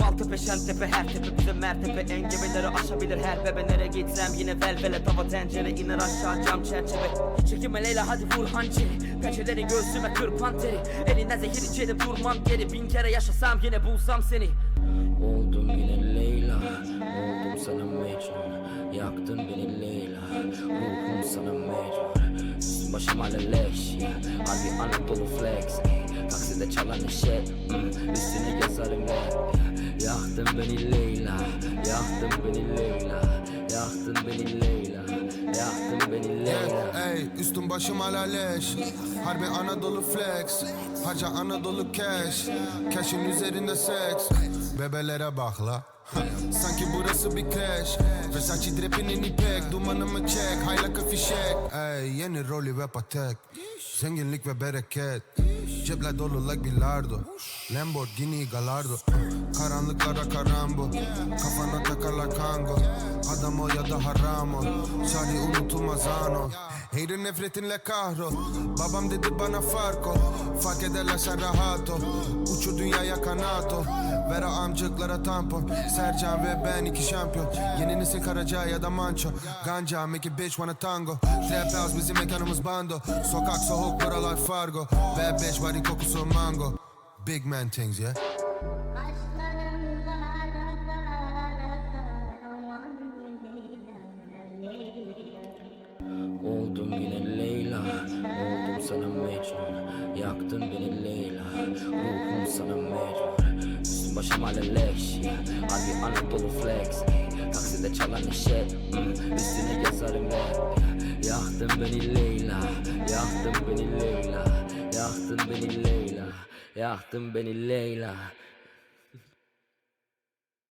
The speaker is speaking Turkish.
Maltepe Şentepe her tepe bize mertepe. Engebeleri aşabilir her bebe. Nereye gitsem yine velvele. Tava tencere iner aşağı cam çerçeve. Hiç çekinme Leyla hadi vur hançeri. Pençelerin göğsüme kırpan teri Elinden zehir içerim durmam geri. Bin kere yaşasam yine bulsam seni. Oldum yine Leyla. Oldum sana Mecnun. Yaktın beni Leyla. Ruhum sana Üstüm başım hala leş Harbi Anadolu flex. Takside çalan hmm, Üstüne yazarım rap Yaktın beni Leyla Yaktın beni Leyla Yaktın beni Leyla Yaktın beni Leyla. Ey üstüm başım hala leş Harbi Anadolu flex Harca Anadolu cash Cash'in üzerinde seks. Bebelere bak la. Sanki burası bir crash Versace drapinin ipek Dumanımı çek. Haylaka fişek Ey yeni rolü ve patek Zenginlik ve bereket. Cepler dolu like bilardo. Lamborghini Gallardo Karanlıklara karambo. Kafana takarlar kango. Adam o ya da haram ol Şari unutulmaz ano Hater nefretinle kahrol Babam dedi bana fark ol Fark ederlerse rahat ol. Uçu dünyaya kanat ol. Ver o amcıklara tampon. Sercan ve ben iki şampiyon. Yeni nesil Karaca ya da Manço. Ganja make a bitch wanna tango. Trap house bizim mekanımız bando. Sokak soğuk buralar Fargo. Bad bitch body kokusu mango? Big man things yeah? Oldum yine Leyla Oldum sana Mecnun Yaktın beni Leyla Ruhum sana mecbur. Üstüm başım hala leş Harbi Anadolu flex. Takside çalan hmm, Üstüne yazarım rap Yaktın beni Leyla Yaktın beni Leyla Yaktın beni Leyla Yaktın beni Leyla